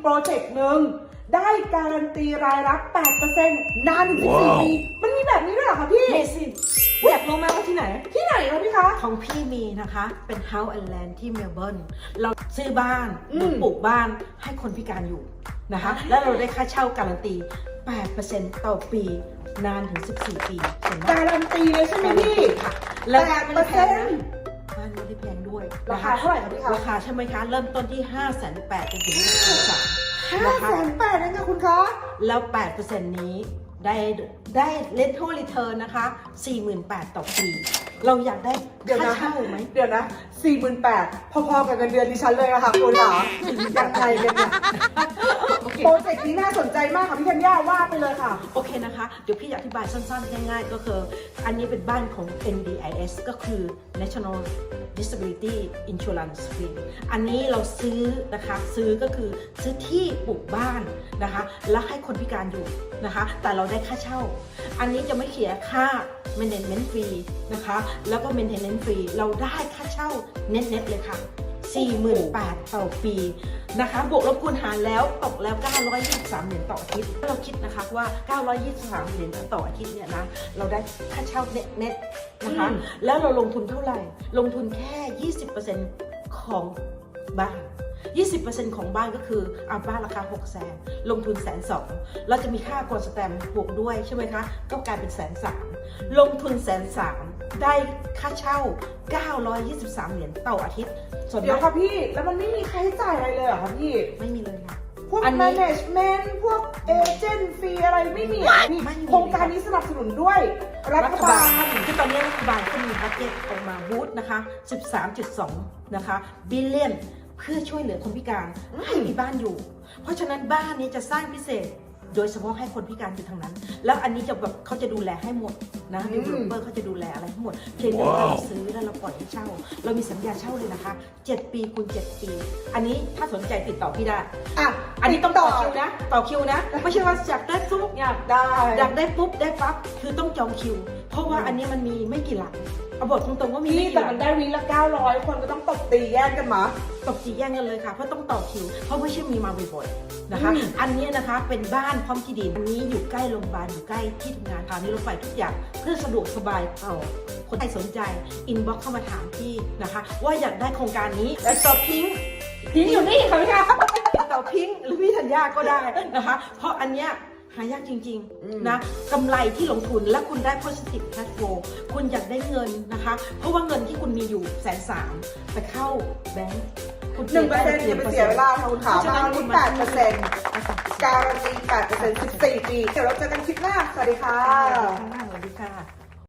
โปรเจกต์หนึ่งได้การันตีรายรับ8%นานถึง14ปีมันมีแบบนี้ด้วยเหรอคะพี่เมสิอยากรู้ไหมว่าที่ไหน ที่ไหนคะพี่คะ ของพี่มีนะคะ เป็น House and Land ที่เมลเบิร์น เราซื้อบ้านอืมหรือปลูกบ้านให้คนพิการอยู่นะคะ แล้วเราได้ค่าเช่าการันตี 8%ต่อปี นานถึง 14 ปีเห็นไหมการันตีเลยใช่ไหมพี่ค่ะแล้วบ้านไม่ได้แพงนะ8%บ้านไม่ได้ แพงด้วยราคาเท่าไหร่คะพี่คะราคาใช่ไหมคะเริ่มต้นที่5 8 0 0 0 0จนถึง1 3 0 0ห้าแสนแปดเองค่ะคุณคะแล้ว8%นี้ได้ได้ rental return นะคะ 48,000ต่อปีเราอยากได้เดี๋ยวค่านะเช่าไหมเดี๋ยวนะสี่หมื่นแปดพอๆกับเงินเดือนดิฉันเลยอะค่ะคุณค่ะยังไงกันเนี่ย โปรเจกต์นี้น่าสนใจมากค่ะพี่ธัญญาว่าไปเลยค่ะ โอเคนะคะ เดี๋ยวพี่อธิบายสั้นๆ ง่ายๆ ก็คือ อันนี้เป็นบ้านของ NDIS ก็คือ National Disability Insurance Scheme อันนี้เราซื้อนะคะซื้อก็คือซื้อที่ปลูกบ้านนะคะ แล้วให้คนพิการอยู่นะคะ แต่เราได้ค่าเช่า อันนี้จะไม่เสียค่า maintenance fee นะคะ แล้วก็ maintenance fee เราได้ค่าเช่าเน็ตๆเลยค่ะ 48,000ต่อปีนะคะ บวกลบคูณหารแล้วตกแล้ว 923 เหรียญต่ออาทิตย์ เราคิดนะคะว่า 923 เหรียญต่ออาทิตย์เนี่ยนะ เราได้ค่าเช่าเน็ตๆนะคะอืมแล้วเราลงทุนเท่าไหร่ ลงทุนแค่ 20%ของบ้าน20%ของบ้านก็คืออาบ้านราคา6แสนลงทุนแสนสองเราจะมีค่ากดสแตมป์บวกด้วยใช่ไหมคะ ก็กลายเป็นแสนสามลงทุนแสนสาม ได้ค่าเช่า 923 เหรียญต่ออาทิตย์ ส่วนเดี๋ยวมากค่ะพี่ แล้วมันไม่มีค่าใช้จ่ายอะไรเลยเหรอคะพี่ ไม่มีเลยค่ะ พวก อันนี้ management พวกเอเจนต์ฟรีอะไรไม่มีเหรอพี่ ไม่มี โครงการนี้สนับสนุนด้วย รัฐบาลคือตอนนี้รัฐบาลก็มีบัตเจ็ตออกมาบูธนะคะ 13.2 นะคะ บิลเลียน เพื่อช่วยเหลือคนพิการให้มีบ้านอยู่ เพราะฉะนั้นบ้านนี้จะสร้างพิเศษ โดยเฉพาะให้คนพิการอยู่ทางนั้น แล้วอันนี้จะแบบเขาจะดูแลให้หมดนะอืดีมเวลเปอร์เขาจะดูแลอะไรทั้งหมด เพียงแต่ว่าเราซื้อแล้วเราปล่อยให้เช่า เรามีสัญญาเช่าเลยนะคะ 7 ปีคูณ7ปี อันนี้ถ้าสนใจติดต่อพี่ได้อะอันนี้ต้องต่อคิวนะ ต่อคิวนะ ไม่ใช่ว่าอยากได้ซุปอยากได้อยากได้ปุ๊บได้ปั๊บคือต้องจองคิว เพราะว่าอันนี้มันมีไม่กี่หลักเอาบอกตรงๆว่ามีพี่ไม่กี่แต่หลัมักนได้วีละ900 คนก็ต้องตบ ตีแย่งกันมาตกจีแย่งกันเลยค่ะเพราะต้องต่อคิว เพราะไม่ใช่มีมาบ่อยๆนะคะอืมอันนี้นะคะเป็นบ้านพร้อมที่ดินอันนี้อยู่ใกล้โรงพยาบาลอยู่ใกล้ที่ทำงานทางนี้รถไฟทุกอย่างเพื่อสะดวกสบายเอาคนใครสนใจอินบ็อกเข้ามาถามพี่นะคะ ว่าอยากได้โครงการนี้และต่อพิงค์พี่อยู่นี่ค่ะพี่คะติดต่อพิงค์หรือพี่ธัญญาก็ได้นะคะ เพราะอันเนี้ย หายากจริงอืมๆนะกำไรที่ลงทุนและคุณได้ positive cash flow คุณอยากได้เงินนะคะ เพราะว่าเงินที่คุณมีอยู่แสนสามไปเข้าแบงก์คุณหนึ่งเปอร์เซ็นต์อย่าไปเสียเวลาค่ะคุณขาเพราะฉะมานั้นวันคุนี้ณแปดเปอร์เซ็นต์การันตีแปดเปอร์เซ็นต์สิบสี่ปีเดี๋ยวเราเจอกันคลิปหน้า สวัสดีค่ะมา